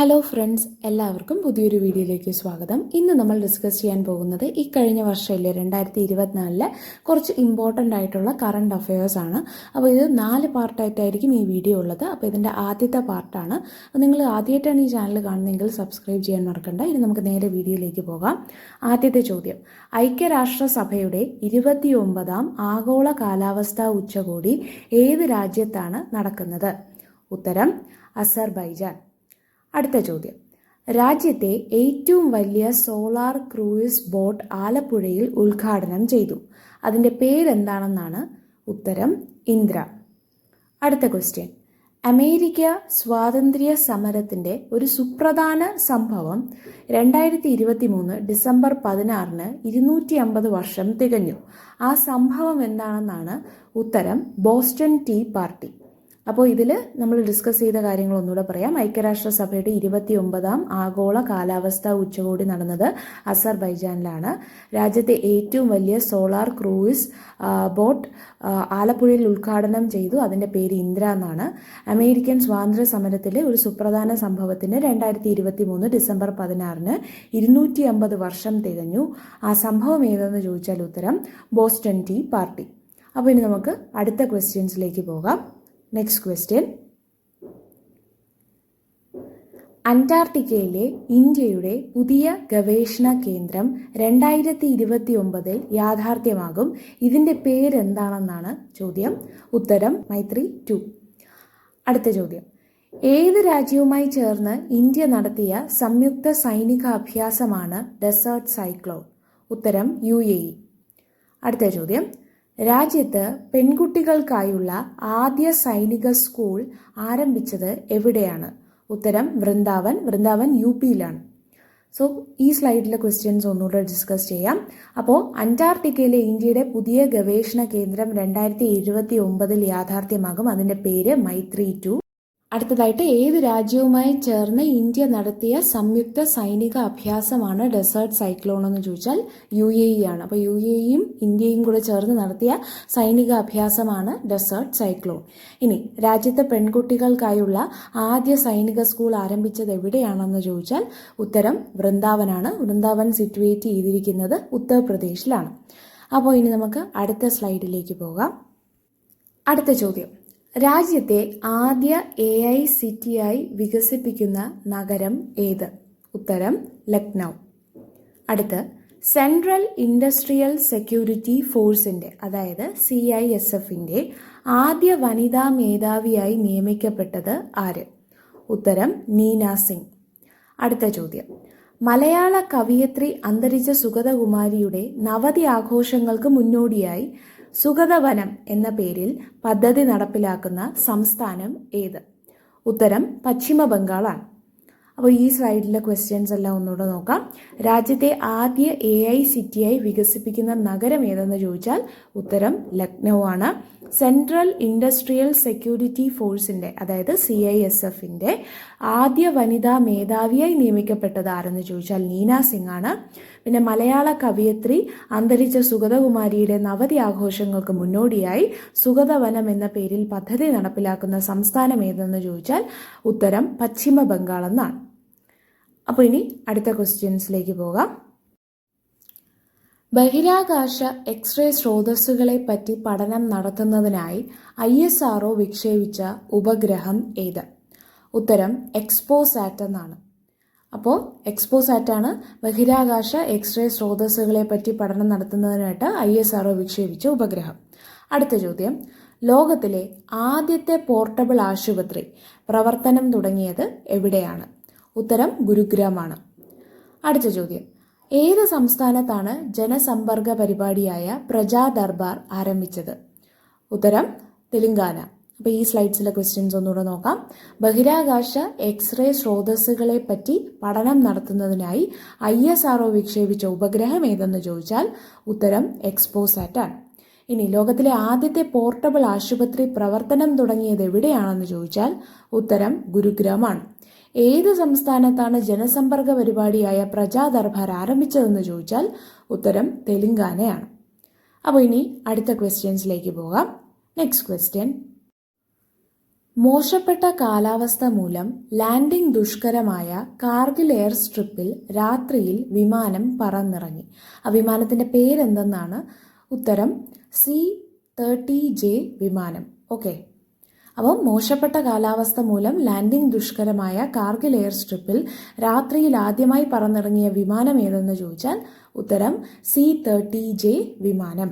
Hello friends എല്ലാവർക്കും പുതിയൊരു വീഡിയോയിലേക്ക് സ്വാഗതം. ഇന്ന് നമ്മൾ ഡിസ്കസ് ചെയ്യാൻ പോകുന്നത് ഈ കഴിഞ്ഞ വർഷമില്ലേ രണ്ടായിരത്തി ഇരുപത്തിനാലിലെ കുറച്ച് ഇമ്പോർട്ടന്റ് ആയിട്ടുള്ള കറണ്ട് അഫയേഴ്സ് ആണ്. അപ്പോൾ ഇത് നാല് പാർട്ടായിട്ടായിരിക്കും ഈ വീഡിയോ ഉള്ളത്. അപ്പോൾ ഇതിന്റെ ആദ്യത്തെ പാർട്ടാണ് അപ്പോൾ നിങ്ങൾ ആദ്യമായിട്ടാണ് ഈ ചാനൽ കാണുന്നതെങ്കിൽ സബ്സ്ക്രൈബ് ചെയ്യാൻ മറക്കണ്ട. ഇനി നമുക്ക് നേരെ വീഡിയോയിലേക്ക് പോകാം. ആദ്യത്തെ ചോദ്യം. ഐക്യരാഷ്ട്രസഭയുടെ ഇരുപത്തിയൊമ്പതാം ആഗോള കാലാവസ്ഥാ ഉച്ചകോടി ഏത് രാജ്യത്താണ് നടക്കുന്നത്? ഉത്തരം അസർബൈജാൻ. അടുത്ത ചോദ്യം. രാജ്യത്തെ ഏറ്റവും വലിയ സോളാർ ക്രൂയിസ് ബോട്ട് ആലപ്പുഴയിൽ ഉദ്ഘാടനം ചെയ്തു. അതിന്റെ പേരെന്താണെന്നാണ് ഉത്തരം ഇന്ദ്ര. അടുത്ത ക്വസ്റ്റ്യൻ അമേരിക്ക സ്വാതന്ത്ര്യ സമരത്തിന്റെ ഒരു സുപ്രധാന സംഭവം രണ്ടായിരത്തി ഇരുപത്തി മൂന്ന് ഡിസംബർ പതിനാറിന് ഇരുന്നൂറ്റി അമ്പത് വർഷം തികഞ്ഞു. ആ സംഭവം എന്താണെന്നാണ് ഉത്തരം ബോസ്റ്റൺ ടീ പാർട്ടി. അപ്പോൾ ഇതിൽ നമ്മൾ ഡിസ്കസ് ചെയ്ത കാര്യങ്ങൾ ഒന്നുകൂടെ പറയാം. ഐക്യരാഷ്ട്രസഭയുടെ ഇരുപത്തി ഒമ്പതാം ആഗോള കാലാവസ്ഥാ ഉച്ചകോടി നടന്നത് അസർബൈജാനിലാണ്. രാജ്യത്തെ ഏറ്റവും വലിയ സോളാർ ക്രൂയിസ് ബോട്ട് ആലപ്പുഴയിൽ ഉദ്ഘാടനം ചെയ്തു. അതിന്റെ പേര് ഇന്ദ്ര എന്നാണ്. അമേരിക്കൻ സ്വാതന്ത്ര്യ സമരത്തിലെ ഒരു സുപ്രധാന സംഭവത്തിന് രണ്ടായിരത്തി ഇരുപത്തി മൂന്ന് ഡിസംബർ പതിനാറിന് ഇരുന്നൂറ്റി അമ്പത് വർഷം തികഞ്ഞു. ആ സംഭവം ഏതെന്ന് ചോദിച്ചാൽ ഉത്തരം ബോസ്റ്റൺ ടീ പാർട്ടി. അപ്പോൾ ഇനി നമുക്ക് അടുത്ത ക്വസ്റ്റ്യൻസിലേക്ക് പോകാം. നെക്സ്റ്റ് ക്വസ്റ്റ്യൻ അന്റാർട്ടിക്കയിലെ ഇന്ത്യയുടെ പുതിയ ഗവേഷണ കേന്ദ്രം രണ്ടായിരത്തി ഇരുപത്തി ഒമ്പതിൽ യാഥാർത്ഥ്യമാകും. ഇതിന്റെ പേരെന്താണെന്നാണ് ചോദ്യം. ഉത്തരം മൈത്രി ടു. അടുത്ത ചോദ്യം. ഏത് രാജ്യവുമായി ചേർന്ന് ഇന്ത്യ നടത്തിയ സംയുക്ത സൈനിക അഭ്യാസമാണ് ഡെസേർട്ട് സൈക്ലോൺ? ഉത്തരം യു അടുത്ത ചോദ്യം. രാജ്യത്ത് പെൺകുട്ടികൾക്കായുള്ള ആദ്യ സൈനിക സ്കൂൾ ആരംഭിച്ചത് എവിടെയാണ്? ഉത്തരം വൃന്ദാവൻ. വൃന്ദാവൻ യു പിയിലാണ്. സോ ഈ സ്ലൈഡിലെ ക്വസ്റ്റ്യൻസ് ഒന്നുകൂടെ ഡിസ്കസ് ചെയ്യാം. അപ്പോൾ അന്റാർട്ടിക്കയിലെ ഇന്ത്യയുടെ പുതിയ ഗവേഷണ കേന്ദ്രം രണ്ടായിരത്തി എഴുപത്തി ഒമ്പതിൽ യാഥാർത്ഥ്യമാകും. അതിന്റെ പേര് മൈത്രി ടു. അടുത്തതായിട്ട് ഏത് രാജ്യവുമായി ചേർന്ന് ഇന്ത്യ നടത്തിയ സംയുക്ത സൈനിക അഭ്യാസമാണ് ഡെസേർട്ട് സൈക്ലോൺ എന്ന് ചോദിച്ചാൽ യു എ ഇ ആണ്. അപ്പോൾ യു എ ഇയും ഇന്ത്യയും കൂടെ ചേർന്ന് നടത്തിയ സൈനിക അഭ്യാസമാണ് ഡെസേർട്ട് സൈക്ലോൺ. ഇനി രാജ്യത്തെ പെൺകുട്ടികൾക്കായുള്ള ആദ്യ സൈനിക സ്കൂൾ ആരംഭിച്ചത് എവിടെയാണെന്ന് ചോദിച്ചാൽ ഉത്തരം വൃന്ദാവനാണ്. വൃന്ദാവൻ സിറ്റുവേറ്റ് ചെയ്തിരിക്കുന്നത് ഉത്തർപ്രദേശിലാണ്. അപ്പോൾ ഇനി നമുക്ക് അടുത്ത സ്ലൈഡിലേക്ക് പോകാം. അടുത്ത ചോദ്യം. രാജ്യത്തെ ആദ്യ എ ഐ സിറ്റിയായി വികസിപ്പിക്കുന്ന നഗരം ഏത്? ഉത്തരം ലക്നൗ. അടുത്ത് സെൻട്രൽ ഇൻഡസ്ട്രിയൽ സെക്യൂരിറ്റി ഫോഴ്സിന്റെ അതായത് സി ഐ എസ് എഫിന്റെ ആദ്യ വനിതാ മേധാവിയായി നിയമിക്കപ്പെട്ടത് ആര്? ഉത്തരം നീന സിംഗ്. അടുത്ത ചോദ്യം. മലയാള കവിയത്രി അന്തരിച്ച സുഗതകുമാരിയുടെ നവതി ആഘോഷങ്ങൾക്ക് മുന്നോടിയായി സുഗതവനം എന്ന പേരിൽ പദ്ധതി നടപ്പിലാക്കുന്ന സംസ്ഥാനം ഏത്? ഉത്തരം പശ്ചിമ ബംഗാളാണ് അപ്പോൾ ഈ സ്ലൈഡിലെ ക്വസ്റ്റ്യൻസ് എല്ലാം ഒന്നുകൂടെ നോക്കാം. രാജ്യത്തെ ആദ്യ എ ഐ സിറ്റിയായി വികസിപ്പിക്കുന്ന നഗരം ഏതെന്ന് ചോദിച്ചാൽ ഉത്തരം ലക്നൗ ആണ്. സെൻട്രൽ ഇൻഡസ്ട്രിയൽ സെക്യൂരിറ്റി ഫോഴ്സിന്റെ അതായത് സി ഐ എസ് എഫിന്റെ ആദ്യ വനിതാ മേധാവിയായി നിയമിക്കപ്പെട്ടത് ആരെന്ന് ചോദിച്ചാൽ നീന സിംഗ് ആണ് പിന്നെ മലയാള കവിയത്രി അന്തരിച്ച സുഗതകുമാരിയുടെ നവതി ആഘോഷങ്ങൾക്ക് മുന്നോടിയായി സുഗതവനം എന്ന പേരിൽ പദ്ധതി നടപ്പിലാക്കുന്ന സംസ്ഥാനം ഏതെന്ന് ചോദിച്ചാൽ ഉത്തരം പശ്ചിമ ബംഗാൾ എന്നാണ് അപ്പോൾ ഇനി അടുത്ത ക്വസ്റ്റ്യൻസിലേക്ക് പോകാം. ബഹിരാകാശ എക്സ്റേ സ്രോതസ്സുകളെ പറ്റി പഠനം നടത്തുന്നതിനായി ഐ എസ് ആർ വിക്ഷേപിച്ച ഉപഗ്രഹം ഏത്? ഉത്തരം എക്സ്പോസാറ്റ് എന്നാണ്. അപ്പോൾ എക്സ്പോസാറ്റ് ആണ് ബഹിരാകാശ എക്സ്റേ സ്രോതസ്സുകളെ പറ്റി പഠനം നടത്തുന്നതിനായിട്ട് ഐ എസ് ആർ വിക്ഷേപിച്ച ഉപഗ്രഹം. അടുത്ത ചോദ്യം ലോകത്തിലെ ആദ്യത്തെ പോർട്ടബിൾ ആശുപത്രി പ്രവർത്തനം തുടങ്ങിയത് എവിടെയാണ്? ഉത്തരം ഗുരുഗ്രാമാണ്. അടുത്ത ചോദ്യം ഏത് സംസ്ഥാനത്താണ് ജനസമ്പർക്ക പരിപാടിയായ പ്രജാ ദർബാർ ആരംഭിച്ചത്? ഉത്തരം തെലുങ്കാന. അപ്പോൾ ഈ സ്ലൈഡ്സിലെ ക്വസ്റ്റ്യൻസ് ഒന്നുകൂടെ നോക്കാം. ബഹിരാകാശ എക്സ്റേ സ്രോതസ്സുകളെ പറ്റി പഠനം നടത്തുന്നതിനായി ഐ എസ് ആർ വിക്ഷേപിച്ച ഉപഗ്രഹം ഏതെന്ന് ചോദിച്ചാൽ ഉത്തരം എക്സ്പോസാറ്റ് ആണ് ഇനി ലോകത്തിലെ ആദ്യത്തെ പോർട്ടബിൾ ആശുപത്രി പ്രവർത്തനം തുടങ്ങിയത് എവിടെയാണെന്ന് ചോദിച്ചാൽ ഉത്തരം ഗുരുഗ്രാമാണ്. ഏത് സംസ്ഥാനത്താണ് ജനസമ്പർക്ക പരിപാടിയായ പ്രജാ ദർബാർ ആരംഭിച്ചതെന്ന് ചോദിച്ചാൽ ഉത്തരം തെലുങ്കാനയാണ്. അപ്പോൾ ഇനി അടുത്ത ക്വസ്റ്റ്യൻസിലേക്ക് പോകാം. നെക്സ്റ്റ് ക്വസ്റ്റ്യൻ മോശപ്പെട്ട കാലാവസ്ഥ മൂലം ലാൻഡിംഗ് ദുഷ്കരമായ കാർഗിൽ എയർ സ്ട്രിപ്പിൽ രാത്രിയിൽ വിമാനം പറന്നിറങ്ങി. ആ വിമാനത്തിന്റെ പേരെന്തെന്നാണ്? ഉത്തരം സി തേർട്ടി ജെ വിമാനം. ഓക്കെ അപ്പോൾ മോശപ്പെട്ട കാലാവസ്ഥ മൂലം ലാൻഡിംഗ് ദുഷ്കരമായ കാർഗിൽ എയർ സ്ട്രിപ്പിൽ രാത്രിയിൽ ആദ്യമായി പറന്നിറങ്ങിയ വിമാനം ഏതെന്ന് ചോദിച്ചാൽ ഉത്തരം സി തേർട്ടി ജെ വിമാനം.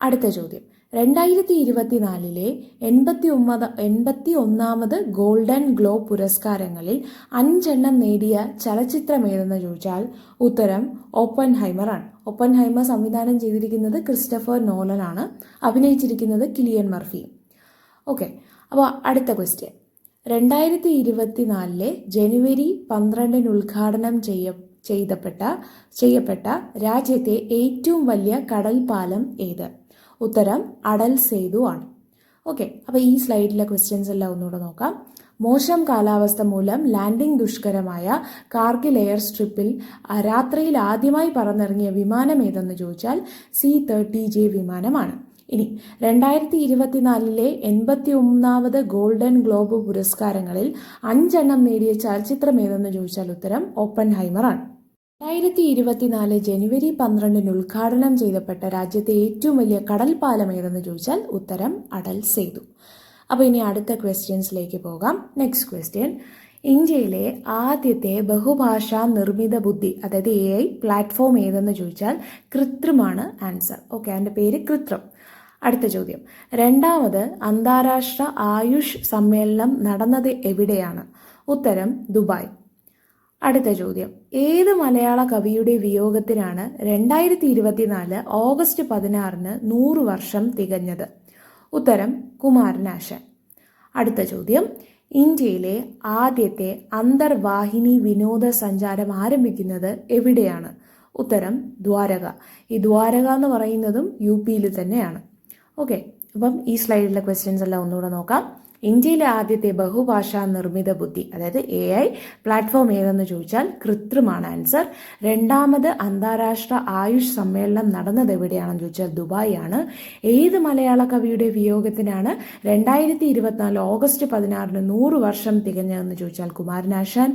അടുത്ത ചോദ്യം. രണ്ടായിരത്തി ഇരുപത്തിനാലിലെ എൺപത്തി ഒമ്പത് എൺപത്തി ഒന്നാമത് ഗോൾഡൻ ഗ്ലോബ് പുരസ്കാരങ്ങളിൽ അഞ്ചെണ്ണം നേടിയ ചലച്ചിത്രം ഏതെന്ന് ചോദിച്ചാൽ ഉത്തരം ഓപ്പൺ ഹൈമറാണ് ഓപ്പൺ ഹൈമർ സംവിധാനം ചെയ്തിരിക്കുന്നത് ക്രിസ്റ്റഫർ നോലനാണ്. അഭിനയിച്ചിരിക്കുന്നത് കിലിയൻ മർഫി ഓക്കെ. അപ്പോൾ അടുത്ത ക്വസ്റ്റ്യൻ രണ്ടായിരത്തി ഇരുപത്തിനാലിലെ ജനുവരി പന്ത്രണ്ടിന് ഉദ്ഘാടനം ചെയ്യ ചെയ്തപ്പെട്ട ചെയ്യപ്പെട്ട രാജ്യത്തെ ഏറ്റവും വലിയ കടൽ പാലം ഏത്? ഉത്തരം അടൽ സേതു ആണ്. ഓക്കെ അപ്പോൾ ഈ സ്ലൈഡിലെ ക്വസ്റ്റ്യൻസ് എല്ലാം ഒന്നുകൂടെ നോക്കാം. മോശം കാലാവസ്ഥ മൂലം ലാൻഡിംഗ് ദുഷ്കരമായ കാർഗിൽ എയർ സ്ട്രിപ്പിൽ രാത്രിയിൽ ആദ്യമായി പറന്നിറങ്ങിയ വിമാനം ഏതെന്ന് ചോദിച്ചാൽ സി തേർട്ടി ജെ വിമാനമാണ്. ഇനി രണ്ടായിരത്തി ഇരുപത്തിനാലിലെ എൺപത്തി ഒന്നാമത് ഗോൾഡൻ ഗ്ലോബ് പുരസ്കാരങ്ങളിൽ അഞ്ചെണ്ണം നേടിയ ചലച്ചിത്രം ഏതെന്ന് ചോദിച്ചാൽ ഉത്തരം ഓപ്പൺ ഹൈമറാണ് രണ്ടായിരത്തി ഇരുപത്തിനാല് ജനുവരി പന്ത്രണ്ടിന് ഉദ്ഘാടനം ചെയ്തപ്പെട്ട രാജ്യത്തെ ഏറ്റവും വലിയ കടൽ പാലം ഏതെന്ന് ചോദിച്ചാൽ ഉത്തരം അടൽ സേതു. അപ്പോൾ ഇനി അടുത്ത ക്വസ്റ്റ്യൻസിലേക്ക് പോകാം. Next question. ഇന്ത്യയിലെ ആദ്യത്തെ ബഹുഭാഷാ നിർമ്മിത ബുദ്ധി അതായത് എ ഐ പ്ലാറ്റ്ഫോം ഏതെന്ന് ചോദിച്ചാൽ കൃത്രിമാണ് ആൻസർ. ഓക്കെ അതിന്റെ പേര് കൃത്രം. അടുത്ത ചോദ്യം. രണ്ടാമത് അന്താരാഷ്ട്ര ആയുഷ് സമ്മേളനം നടന്നത് എവിടെയാണ്? ഉത്തരം ദുബായ്. അടുത്ത ചോദ്യം. ഏത് മലയാള കവിയുടെ വിയോഗത്തിനാണ് രണ്ടായിരത്തി ഇരുപത്തിനാല് ഓഗസ്റ്റ് പതിനാറിന് നൂറ് വർഷം തികഞ്ഞത്? ഉത്തരം കുമാരനാശൻ അടുത്ത ചോദ്യം. ഇന്ത്യയിലെ ആദ്യത്തെ അന്തർവാഹിനി വിനോദസഞ്ചാരം ആരംഭിക്കുന്നത് എവിടെയാണ്? ഉത്തരം ദ്വാരക. ഈ ദ്വാരക എന്ന് പറയുന്നതും യു പിയിൽ തന്നെയാണ്. ഓക്കെ അപ്പം ഈ സ്ലൈഡിലെ ക്വസ്റ്റ്യൻസ് എല്ലാം ഒന്നുകൂടെ നോക്കാം. ഇന്ത്യയിലെ ആദ്യത്തെ ബഹുഭാഷാ നിർമ്മിത ബുദ്ധി അതായത് എ ഐ പ്ലാറ്റ്ഫോം ഏതെന്ന് ചോദിച്ചാൽ കൃത്രിമാണ് ആൻസർ രണ്ടാമത് അന്താരാഷ്ട്ര ആയുഷ് സമ്മേളനം നടന്നത് എവിടെയാണെന്ന് ചോദിച്ചാൽ ദുബായ് ആണ് ഏത് മലയാള കവിയുടെ വിയോഗത്തിനാണ് രണ്ടായിരത്തി ഇരുപത്തിനാല് ഓഗസ്റ്റ് പതിനാറിന് നൂറ് വർഷം തികഞ്ഞതെന്ന് ചോദിച്ചാൽ കുമാരനാശാൻ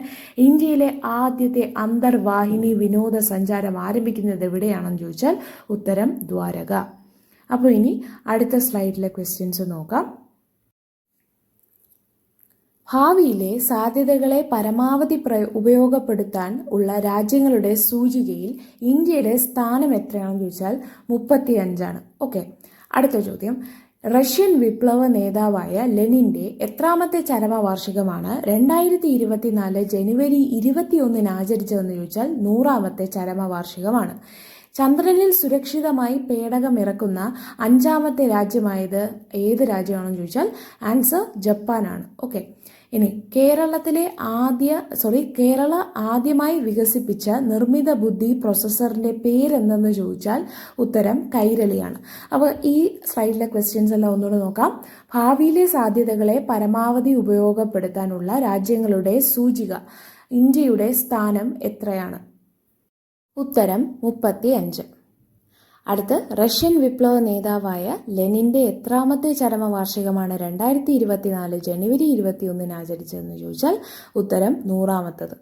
ഇന്ത്യയിലെ ആദ്യത്തെ അന്തർവാഹിനി വിനോദസഞ്ചാരം ആരംഭിക്കുന്നത് എവിടെയാണെന്ന് ചോദിച്ചാൽ ഉത്തരം ദ്വാരക. അപ്പോൾ ഇനി അടുത്ത സ്ലൈഡിലെ ക്വസ്റ്റ്യൻസ് നോക്കാം. ഭാവിയിലെ സാധ്യതകളെ പരമാവധി പ്ര ഉപയോഗപ്പെടുത്താൻ ഉള്ള രാജ്യങ്ങളുടെ സൂചികയിൽ ഇന്ത്യയുടെ സ്ഥാനം എത്രയാണെന്ന് ചോദിച്ചാൽ മുപ്പത്തി അഞ്ചാണ് ഓക്കെ അടുത്ത ചോദ്യം. റഷ്യൻ വിപ്ലവ നേതാവായ ലെനിന്റെ എത്രാമത്തെ ചരമവാർഷികമാണ് രണ്ടായിരത്തി ഇരുപത്തിനാല് ജനുവരി ഇരുപത്തിയൊന്നിന് ആചരിച്ചതെന്ന് ചോദിച്ചാൽ നൂറാമത്തെ ചരമവാർഷികമാണ് ചന്ദ്രനിൽ സുരക്ഷിതമായി പേടകം ഇറക്കുന്ന അഞ്ചാമത്തെ രാജ്യമായത് ഏത് രാജ്യമാണെന്ന് ചോദിച്ചാൽ ആൻസർ ജപ്പാനാണ്. ഓക്കെ. ഇനി കേരളത്തിലെ ആദ്യ സോറി കേരള ആദ്യമായി വികസിപ്പിച്ച നിർമ്മിത ബുദ്ധി പ്രൊസസ്സറിന്റെ പേരെന്തെന്ന് ചോദിച്ചാൽ ഉത്തരം കൈരളിയാണ്. അപ്പോൾ ഈ സ്ലൈഡിലെ ക്വസ്റ്റ്യൻസ് എല്ലാം ഒന്നുകൂടെ നോക്കാം. ഭാവിയിലെ സാധ്യതകളെ പരമാവധി ഉപയോഗപ്പെടുത്താനുള്ള രാജ്യങ്ങളുടെ സൂചിക ഇന്ത്യയുടെ സ്ഥാനം എത്രയാണ്? ഉത്തരം മുപ്പത്തി അഞ്ച് അടുത്ത് റഷ്യൻ വിപ്ലവ നേതാവായ ലെനിന്റെ എത്രാമത്തെ ചരമവാർഷികമാണ് രണ്ടായിരത്തി ഇരുപത്തിനാല് ജനുവരി ഇരുപത്തിയൊന്നിന് ആചരിച്ചതെന്ന് ചോദിച്ചാൽ ഉത്തരം നൂറാമത്തത്.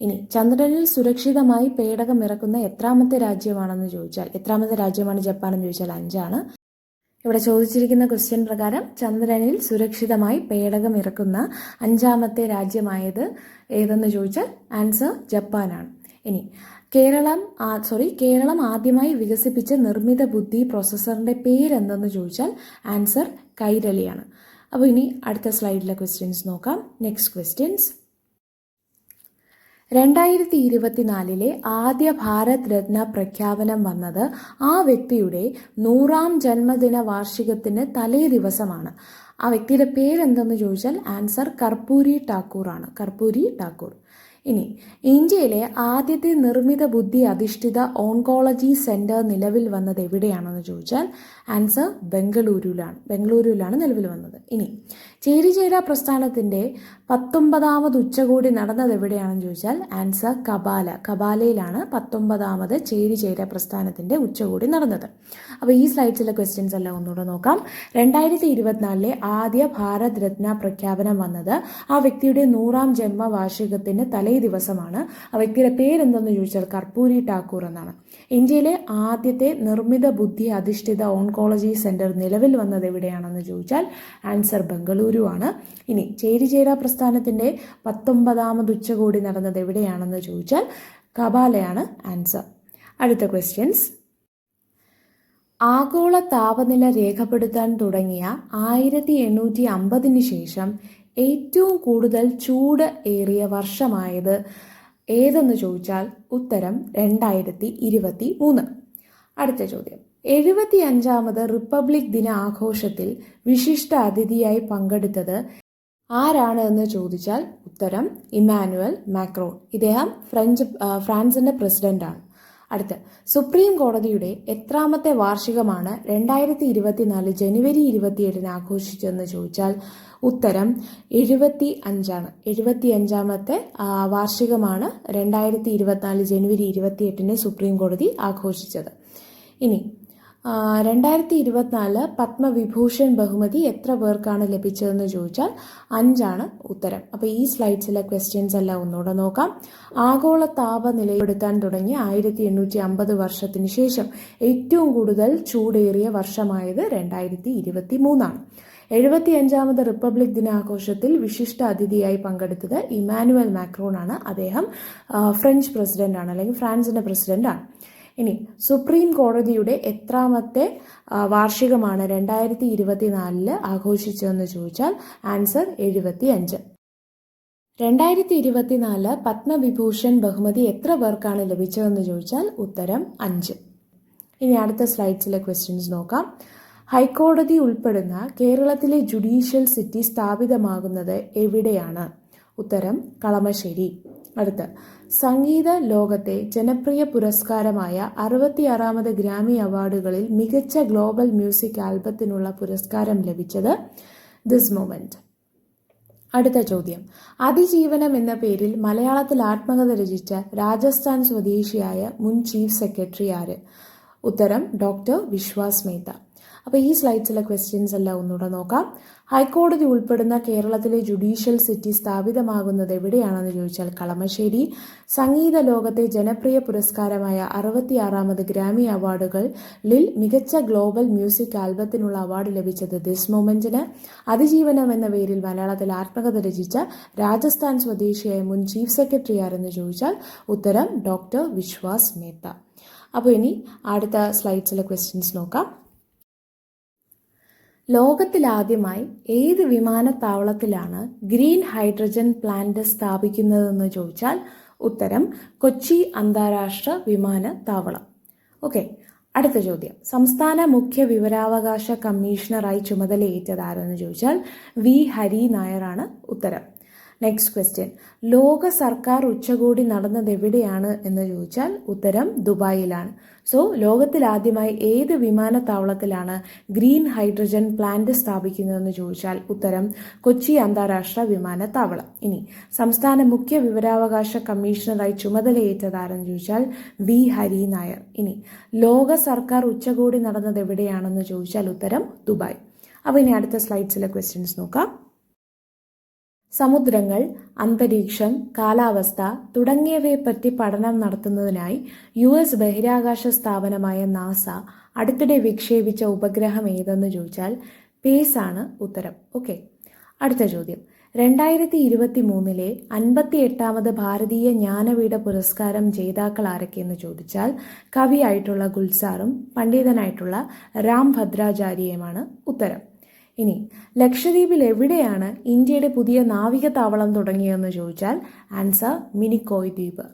ഇനി ചന്ദ്രനിൽ സുരക്ഷിതമായി പേടകം ഇറക്കുന്ന എത്രാമത്തെ രാജ്യമാണെന്ന് ചോദിച്ചാൽ എത്രാമത്തെ രാജ്യമാണ് ജപ്പാൻ എന്ന് ചോദിച്ചാൽ അഞ്ചാണ്. ഇവിടെ ചോദിച്ചിരിക്കുന്ന ക്വസ്റ്റ്യൻ പ്രകാരം ചന്ദ്രനിൽ സുരക്ഷിതമായി പേടകം ഇറക്കുന്ന അഞ്ചാമത്തെ രാജ്യമായത് ഏതെന്ന് ചോദിച്ചാൽ ആൻസർ ജപ്പാനാണ്. ഇനി കേരളം സോറി കേരളം ആദ്യമായി വികസിപ്പിച്ച നിർമ്മിത ബുദ്ധി പ്രോസസ്സറിന്റെ പേരെന്തെന്ന് ചോദിച്ചാൽ ആൻസർ കൈരളിയാണ്. അപ്പോൾ ഇനി അടുത്ത സ്ലൈഡിലെ ക്വസ്റ്റ്യൻസ് നോക്കാം. നെക്സ്റ്റ് ക്വസ്റ്റ്യൻസ് രണ്ടായിരത്തി ഇരുപത്തിനാലിലെ ആദ്യ ഭാരത് രത്ന പ്രഖ്യാപനം വന്നത് ആ വ്യക്തിയുടെ നൂറാം ജന്മദിന വാർഷികത്തിന് തലേ ദിവസമാണ്. ആ വ്യക്തിയുടെ പേരെന്തെന്ന് ചോദിച്ചാൽ ആൻസർ കർപ്പൂരി ടാക്കൂർ ആണ് കർപ്പൂരി ടാക്കൂർ ഇനി ഇന്ത്യയിലെ ആദ്യത്തെ നിർമ്മിത ബുദ്ധി അധിഷ്ഠിത ഓൺകോളജി സെന്റർ നിലവിൽ വന്നത് എവിടെയാണെന്ന് ചോദിച്ചാൽ ആൻസർ ബംഗളൂരുവിലാണ് ബംഗളൂരുവിലാണ് നിലവിൽ വന്നത്. ഇനി ചേരിചേര പ്രസ്ഥാനത്തിന്റെ പത്തൊമ്പതാമത് ഉച്ചകോടി നടന്നത് എവിടെയാണെന്ന് ചോദിച്ചാൽ ആൻസർ കപാല. കപാലയിലാണ് പത്തൊമ്പതാമത് ചേരിചേര പ്രസ്ഥാനത്തിന്റെ ഉച്ചകോടി നടന്നത്. അപ്പോൾ ഈ സ്ലൈഡ്സിലെ ക്വസ്റ്റ്യൻസ് എല്ലാം ഒന്നുകൂടെ നോക്കാം. രണ്ടായിരത്തി ഇരുപത്തിനാലിലെ ആദ്യ ഭാരത് രത്ന പ്രഖ്യാപനം വന്നത് ആ വ്യക്തിയുടെ നൂറാം ജന്മവാർഷികത്തിന് തലേ ദിവസമാണ്. ആ വ്യക്തിയുടെ പേരെന്തെന്ന് ചോദിച്ചാൽ കർപ്പൂരി ടാക്കൂർ എന്നാണ്. ഇന്ത്യയിലെ ആദ്യത്തെ നിർമ്മിത ബുദ്ധി അധിഷ്ഠിത ഓൺകോളജി സെന്റർ നിലവിൽ വന്നത് എവിടെയാണെന്ന് ചോദിച്ചാൽ ആൻസർ ബംഗളൂരു ആണ് ഇനി ചേരിചേര പ്രസ്ഥാനത്തിന്റെ പത്തൊമ്പതാമത് ഉച്ചകോടി നടന്നത് എവിടെയാണെന്ന് ചോദിച്ചാൽ കപാലയാണ് ആൻസർ. അടുത്ത ക്വസ്റ്റ്യൻസ്. ആഗോള താപനില രേഖപ്പെടുത്താൻ തുടങ്ങിയ ആയിരത്തി എണ്ണൂറ്റി അമ്പതിന് ശേഷം ഏറ്റവും കൂടുതൽ ചൂട് ഏറിയ വർഷമായത് ഏതെന്ന് ചോദിച്ചാൽ ഉത്തരം രണ്ടായിരത്തി ഇരുപത്തി മൂന്ന് അടുത്ത ചോദ്യം. എഴുപത്തി അഞ്ചാമത് റിപ്പബ്ലിക് ദിന ആഘോഷത്തിൽ വിശിഷ്ട അതിഥിയായി പങ്കെടുത്തത് ആരാണ് എന്ന് ചോദിച്ചാൽ ഉത്തരം ഇമാനുവൽ മാക്രോൺ. ഇദ്ദേഹം ഫ്രഞ്ച് ഫ്രാൻസിന്റെ പ്രസിഡന്റാണ്. അടുത്ത് സുപ്രീം കോടതിയുടെ എത്രാമത്തെ വാർഷികമാണ് രണ്ടായിരത്തി ഇരുപത്തിനാല് ജനുവരി ഇരുപത്തിയേഴിന് ആഘോഷിച്ചതെന്ന് ചോദിച്ചാൽ ഉത്തരം എഴുപത്തി അഞ്ചാണ് എഴുപത്തി അഞ്ചാമത്തെ വാർഷികമാണ് രണ്ടായിരത്തി ഇരുപത്തിനാല് ജനുവരി ഇരുപത്തിയെട്ടിന് സുപ്രീം കോടതി ആഘോഷിച്ചത്. ഇനി രണ്ടായിരത്തി ഇരുപത്തിനാല് പത്മവിഭൂഷൺ ബഹുമതി എത്ര പേർക്കാണ് ലഭിച്ചതെന്ന് ചോദിച്ചാൽ അഞ്ചാണ് ഉത്തരം. അപ്പോൾ ഈ സ്ലൈഡ്സിലെ ക്വസ്റ്റ്യൻസ് എല്ലാം ഒന്നുകൂടെ നോക്കാം. ആഗോള താപനിലയെടുക്കാൻ തുടങ്ങി ആയിരത്തി എണ്ണൂറ്റി അമ്പത് വർഷത്തിന് ശേഷം ഏറ്റവും കൂടുതൽ ചൂടേറിയ വർഷമായത് രണ്ടായിരത്തി ഇരുപത്തി മൂന്നാണ് എഴുപത്തി അഞ്ചാമത് റിപ്പബ്ലിക് ദിനാഘോഷത്തിൽ വിശിഷ്ട അതിഥിയായി പങ്കെടുത്തത് ഇമാനുവൽ മാക്രോൺ ആണ് അദ്ദേഹം ഫ്രഞ്ച് പ്രസിഡന്റ് ആണ് അല്ലെങ്കിൽ ഫ്രാൻസിന്റെ പ്രസിഡന്റ് ആണ് ഇനി സുപ്രീം കോടതിയുടെ എത്രാമത്തെ വാർഷികമാണ് രണ്ടായിരത്തി ഇരുപത്തിനാലിൽ ആഘോഷിച്ചതെന്ന് ചോദിച്ചാൽ ആൻസർ എഴുപത്തി അഞ്ച് രണ്ടായിരത്തി ഇരുപത്തിനാല് പത്മവിഭൂഷൺ ബഹുമതി എത്ര പേർക്കാണ് ലഭിച്ചതെന്ന് ചോദിച്ചാൽ ഉത്തരം അഞ്ച്. ഇനി അടുത്ത സ്ലൈഡ്സിലെ ക്വസ്റ്റ്യൻസ് നോക്കാം. ഹൈക്കോടതി ഉൾപ്പെടുന്ന കേരളത്തിലെ ജുഡീഷ്യൽ സിറ്റി സ്ഥാപിതമാകുന്നത് എവിടെയാണ്? ഉത്തരം കളമശ്ശേരി. അടുത്ത്. സംഗീത ലോകത്തെ ജനപ്രിയ പുരസ്കാരമായ അറുപത്തിയാറാമത് ഗ്രാമി അവാർഡുകളിൽ മികച്ച ഗ്ലോബൽ മ്യൂസിക് ആൽബത്തിനുള്ള പുരസ്കാരം ലഭിച്ചത് ദിസ് മൊമെന്റ് അടുത്ത ചോദ്യം. അതിജീവനം എന്ന പേരിൽ മലയാളത്തിൽ ആത്മകഥ രചിച്ച രാജസ്ഥാൻ സ്വദേശിയായ മുൻ ചീഫ് സെക്രട്ടറി ആര്? ഉത്തരം ഡോക്ടർ വിശ്വാസ് മേത്ത. അപ്പോൾ ഈ സ്ലൈഡ്സിലെ ക്വസ്റ്റ്യൻസ് എല്ലാം ഒന്നുകൂടെ നോക്കാം. ഹൈക്കോടതി ഉൾപ്പെടുന്ന കേരളത്തിലെ ജുഡീഷ്യൽ സിറ്റി സ്ഥാപിതമാകുന്നത് എവിടെയാണെന്ന് ചോദിച്ചാൽ കളമശ്ശേരി. സംഗീത ലോകത്തെ ജനപ്രിയ പുരസ്കാരമായ അറുപത്തിയാറാമത് ഗ്രാമി അവാർഡുകളിൽ മികച്ച ഗ്ലോബൽ മ്യൂസിക് ആൽബത്തിനുള്ള അവാർഡ് ലഭിച്ചത് ദിസ് മൊമെന്റിന് അതിജീവനം എന്ന പേരിൽ മലയാളത്തിൽ ആത്മകഥ രചിച്ച രാജസ്ഥാൻ സ്വദേശിയായ മുൻ ചീഫ് സെക്രട്ടറി ആരെന്ന് ചോദിച്ചാൽ ഉത്തരം ഡോക്ടർ വിശ്വാസ് മേത്ത. അപ്പോൾ ഇനി അടുത്ത സ്ലൈഡ്സിലെ ക്വസ്റ്റ്യൻസ് നോക്കാം. ലോകത്തിലാദ്യമായി ഏത് വിമാനത്താവളത്തിലാണ് ഗ്രീൻ ഹൈഡ്രജൻ പ്ലാന്റ് സ്ഥാപിക്കുന്നതെന്ന് ചോദിച്ചാൽ ഉത്തരം കൊച്ചി അന്താരാഷ്ട്ര വിമാനത്താവളം. ഓക്കെ അടുത്ത ചോദ്യം. സംസ്ഥാന മുഖ്യ വിവരാവകാശ കമ്മീഷണറായി ചുമതലയേറ്റതാരെന്ന് ചോദിച്ചാൽ വി. ഹരി നായരാണ് ഉത്തരം. നെക്സ്റ്റ് ക്വസ്റ്റ്യൻ ലോക സർക്കാർ ഉച്ചകോടി നടന്നത് എവിടെയാണ് എന്ന് ചോദിച്ചാൽ ഉത്തരം ദുബായിലാണ്. സോ ലോകത്തിൽ ആദ്യമായി ഏത് വിമാനത്താവളത്തിലാണ് ഗ്രീൻ ഹൈഡ്രജൻ പ്ലാന്റ് സ്ഥാപിക്കുന്നതെന്ന് ചോദിച്ചാൽ ഉത്തരം കൊച്ചി അന്താരാഷ്ട്ര വിമാനത്താവളം. ഇനി സംസ്ഥാന മുഖ്യ വിവരാവകാശ കമ്മീഷണറായി ചുമതലയേറ്റതാരെന്ന് ചോദിച്ചാൽ വി. ഹരി നായർ. ഇനി ലോക സർക്കാർ ഉച്ചകോടി നടന്നത് എവിടെയാണെന്ന് ചോദിച്ചാൽ ഉത്തരം ദുബായ്. അപ്പോൾ ഇനി അടുത്ത സ്ലൈഡ്സിലെ ക്വസ്റ്റ്യൻസ് നോക്കാം. സമുദ്രങ്ങൾ അന്തരീക്ഷം കാലാവസ്ഥ തുടങ്ങിയവയെപ്പറ്റി പഠനം നടത്തുന്നതിനായി യു എസ് ബഹിരാകാശ സ്ഥാപനമായ നാസ അടുത്തിടെ വിക്ഷേപിച്ച ഉപഗ്രഹം ഏതെന്ന് ചോദിച്ചാൽ പേസ് ആണ് ഉത്തരം. ഓക്കെ. അടുത്ത ചോദ്യം. രണ്ടായിരത്തി ഇരുപത്തി മൂന്നിലെ അൻപത്തി എട്ടാമത് ഭാരതീയ ജ്ഞാനപീഠ പുരസ്കാരം ജേതാക്കൾ ആരൊക്കെയെന്ന് ചോദിച്ചാൽ കവിയായിട്ടുള്ള ഗുൽസാറും പണ്ഡിതനായിട്ടുള്ള രാം ഭദ്രാചാര്യയുമാണ് ഉത്തരം. ഇനി ലക്ഷദ്വീപിൽ എവിടെയാണ് ഇന്ത്യയുടെ പുതിയ നാവിക താവളം തുടങ്ങിയതെന്ന് ചോദിച്ചാൽ ആൻസർ മിനിക്കോയ് ദ്വീപ്.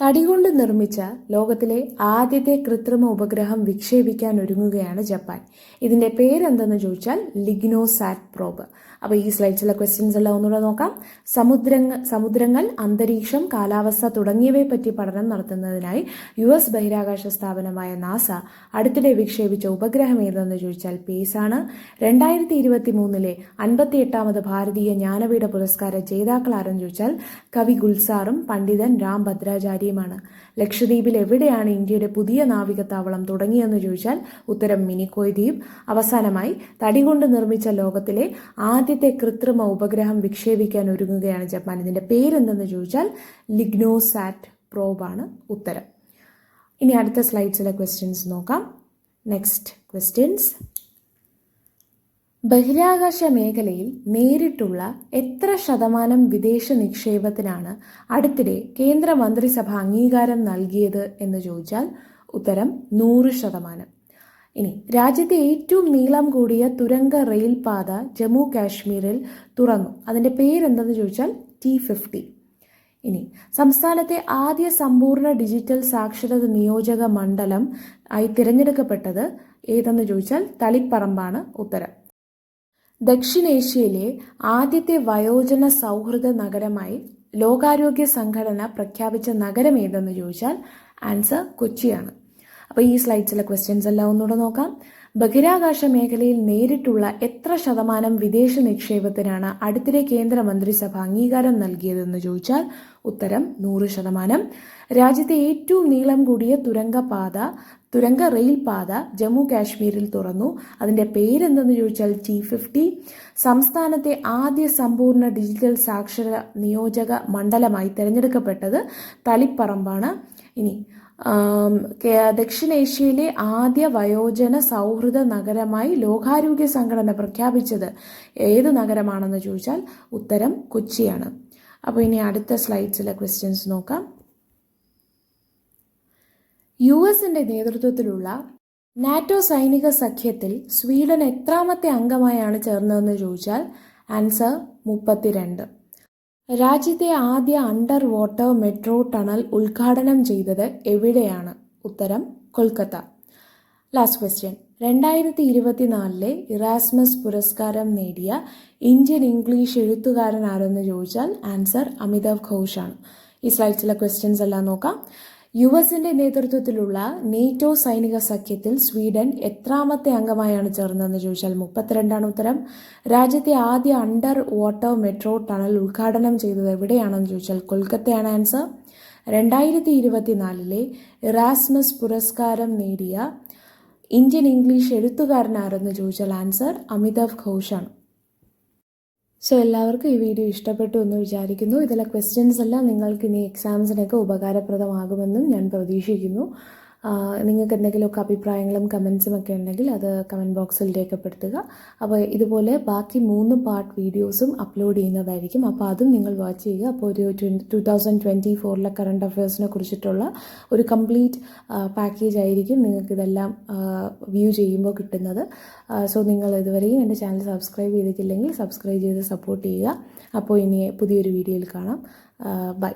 തടി കൊണ്ട് നിർമ്മിച്ച ലോകത്തിലെ ആദ്യത്തെ കൃത്രിമ ഉപഗ്രഹം വിക്ഷേപിക്കാൻ ഒരുങ്ങുകയാണ് ജപ്പാൻ. ഇതിന്റെ പേരെന്തെന്ന് ചോദിച്ചാൽ ലിഗ്നോസാറ്റ് പ്രോബ്. അപ്പോൾ ഈ സ്ലൈഡ്സിലെ ക്വസ്റ്റ്യൻസ് എല്ലാം ഒന്നുകൂടെ നോക്കാം. സമുദ്രങ്ങൾ സമുദ്രങ്ങൾ അന്തരീക്ഷം കാലാവസ്ഥ തുടങ്ങിയവയെ പറ്റി പഠനം നടത്തുന്നതിനായി യു എസ് ബഹിരാകാശ സ്ഥാപനമായ നാസ അടുത്തിടെ വിക്ഷേപിച്ച ഉപഗ്രഹം ഏതെന്ന് ചോദിച്ചാൽ പേസ് ആണ് രണ്ടായിരത്തി ഇരുപത്തി മൂന്നിലെ അൻപത്തി എട്ടാമത് ഭാരതീയ ജ്ഞാനപീഠ പുരസ്കാര ജേതാക്കൾ ആരെന്ന് ചോദിച്ചാൽ കവി ഗുൽസാറും പണ്ഡിതൻ രാം ഭദ്രാചാര്യയുമാണ്. ലക്ഷദ്വീപിൽ എവിടെയാണ് ഇന്ത്യയുടെ പുതിയ നാവികത്താവളം തുടങ്ങിയെന്ന് ചോദിച്ചാൽ ഉത്തരം മിനിക്കോയ് ദ്വീപ്. അവസാനമായി തടി കൊണ്ട് നിർമ്മിച്ച ലോകത്തിലെ ആദ്യത്തെ കൃത്രിമ ഉപഗ്രഹം വിക്ഷേപിക്കാൻ ഒരുങ്ങുകയാണ് ജപ്പാൻ. ഇതിന്റെ പേരെന്തെന്ന് ചോദിച്ചാൽ ലിഗ്നോസാറ്റ് പ്രോബാണ് ഉത്തരം. ഇനി അടുത്ത സ്ലൈഡ്സിലെ ക്വസ്റ്റ്യൻസ് നോക്കാം. നെക്സ്റ്റ് ക്വസ്റ്റ്യൻസ് ബഹിരാകാശ മേഖലയിൽ നേരിട്ടുള്ള എത്ര ശതമാനം വിദേശ നിക്ഷേപത്തിനാണ് അടുത്തിടെ കേന്ദ്ര മന്ത്രിസഭ അംഗീകാരം നൽകിയത് എന്ന് ചോദിച്ചാൽ ഉത്തരം നൂറ് ശതമാനം. ഇനി രാജ്യത്തെ ഏറ്റവും നീളം കൂടിയ തുരങ്ക റെയിൽ പാത ജമ്മു കാശ്മീരിൽ തുറന്നു. അതിന്റെ പേരെന്തെന്ന് ചോദിച്ചാൽ ടി ഫിഫ്റ്റി. ഇനി സംസ്ഥാനത്തെ ആദ്യ സമ്പൂർണ ഡിജിറ്റൽ സാക്ഷരത നിയോജക മണ്ഡലം ആയി തിരഞ്ഞെടുക്കപ്പെട്ടത് ഏതെന്ന് ചോദിച്ചാൽ തളിപ്പറമ്പാണ് ഉത്തരം. ദക്ഷിണേഷ്യയിലെ ആദ്യത്തെ വയോജന സൗഹൃദ നഗരമായി ലോകാരോഗ്യ സംഘടന പ്രഖ്യാപിച്ച നഗരം ഏതെന്ന് ചോദിച്ചാൽ ആൻസർ കൊച്ചിയാണ്. അപ്പോൾ ഈ സ്ലൈഡ്സിലെ ക്വസ്റ്റ്യൻസ് എല്ലാം ഒന്നുകൂടെ നോക്കാം. ബഹിരാകാശ മേഖലയിൽ നേരിട്ടുള്ള എത്ര ശതമാനം വിദേശ നിക്ഷേപത്തിനാണ് അടുത്തിടെ കേന്ദ്രമന്ത്രിസഭ അംഗീകാരം നൽകിയതെന്ന് ചോദിച്ചാൽ ഉത്തരം നൂറ് ശതമാനം. രാജ്യത്തെ ഏറ്റവും നീളം കൂടിയ തുരങ്കപാത തുരങ്ക റെയിൽ പാത ജമ്മു കാശ്മീരിൽ തുറന്നു. അതിന്റെ പേരെന്തെന്ന് ചോദിച്ചാൽ ടി ഫിഫ്റ്റി സംസ്ഥാനത്തെ ആദ്യ സമ്പൂർണ ഡിജിറ്റൽ സാക്ഷര നിയോജക മണ്ഡലമായി തിരഞ്ഞെടുക്കപ്പെട്ടത് തളിപ്പറമ്പാണ്. ഇനി ദക്ഷിണേഷ്യയിലെ ആദ്യ വയോജന സൗഹൃദ നഗരമായി ലോകാരോഗ്യ സംഘടന പ്രഖ്യാപിച്ചത് ഏത് നഗരമാണെന്ന് ചോദിച്ചാൽ ഉത്തരം കൊച്ചിയാണ്. അപ്പോൾ ഇനി അടുത്ത സ്ലൈഡ്സിലെ ക്വസ്റ്റ്യൻസ് നോക്കാം. യു എസിന്റെ നേതൃത്വത്തിലുള്ള നാറ്റോ സൈനിക സഖ്യത്തിൽ സ്വീഡൻ എത്രാമത്തെ അംഗമായാണ് ചേർന്നതെന്ന് ചോദിച്ചാൽ ആൻസർ മുപ്പത്തിരണ്ട്. രാജ്യത്തെ ആദ്യ അണ്ടർ വാട്ടർ മെട്രോ ടണൽ ഉദ്ഘാടനം ചെയ്തത് എവിടെയാണ്? ഉത്തരം കൊൽക്കത്ത. ലാസ്റ്റ് ക്വസ്റ്റ്യൻ രണ്ടായിരത്തി ഇരുപത്തിനാലിലെ ഇറാസ്മസ് പുരസ്കാരം നേടിയ ഇന്ത്യൻ ഇംഗ്ലീഷ് എഴുത്തുകാരൻ ആരെന്ന് ചോദിച്ചാൽ ആൻസർ അമിതാവ് ഘോഷാണ്. ഈ സ്ലൈഡ്സിലെ ക്വസ്റ്റ്യൻസ് എല്ലാം നോക്കാം. യു എസിന്റെ നേതൃത്വത്തിലുള്ള നേറ്റോ സൈനിക സഖ്യത്തിൽ സ്വീഡൻ എത്രാമത്തെ അംഗമായാണ് ചേർന്നതെന്ന് ചോദിച്ചാൽ മുപ്പത്തിരണ്ടാണ് ഉത്തരം. രാജ്യത്തെ ആദ്യ അണ്ടർ വാട്ടർ മെട്രോ ടണൽ ഉദ്ഘാടനം ചെയ്തത് എവിടെയാണെന്ന് ചോദിച്ചാൽ കൊൽക്കത്തയാണ് ആൻസർ. രണ്ടായിരത്തി ഇരുപത്തിനാലിലെ ഇറാസ്മസ് പുരസ്കാരം നേടിയ ഇന്ത്യൻ ഇംഗ്ലീഷ് എഴുത്തുകാരനാരെന്ന് ചോദിച്ചാൽ ആൻസർ അമിതാഭ് ഘോഷാണ്. സോ എല്ലാവർക്കും ഈ വീഡിയോ ഇഷ്ടപ്പെട്ടു എന്ന് വിചാരിക്കുന്നു. ഇതിലെ ക്വസ്റ്റ്യൻസ് എല്ലാം നിങ്ങൾക്ക് ഇനി എക്സാംസിനൊക്കെ ഉപകാരപ്രദമാകുമെന്നും ഞാൻ പ്രതീക്ഷിക്കുന്നു. നിങ്ങൾക്ക് എന്തെങ്കിലുമൊക്കെ അഭിപ്രായങ്ങളും കമൻസും ഒക്കെ ഉണ്ടെങ്കിൽ അത് കമന്റ് ബോക്സിൽ രേഖപ്പെടുത്തുക. അപ്പോൾ ഇതുപോലെ ബാക്കി മൂന്ന് പാർട്ട് വീഡിയോസും അപ്ലോഡ് ചെയ്യുന്നതായിരിക്കും. അപ്പോൾ അതും നിങ്ങൾ വാച്ച് ചെയ്യുക. അപ്പോൾ ഒരു ടു തൗസൻഡ് ട്വന്റി ഫോറിലെ കറണ്ട് അഫയേഴ്സിനെ കുറിച്ചിട്ടുള്ള ഒരു കംപ്ലീറ്റ് പാക്കേജ് ആയിരിക്കും നിങ്ങൾക്ക് ഇതെല്ലാം വ്യൂ ചെയ്യുമ്പോൾ കിട്ടുന്നത്. സോ നിങ്ങൾ ഇതുവരെയും എന്റെ ചാനൽ സബ്സ്ക്രൈബ് ചെയ്തിട്ടില്ലെങ്കിൽ സബ്സ്ക്രൈബ് ചെയ്ത് സപ്പോർട്ട് ചെയ്യുക. അപ്പോൾ ഇനി പുതിയൊരു വീഡിയോയിൽ കാണാം. ബൈ.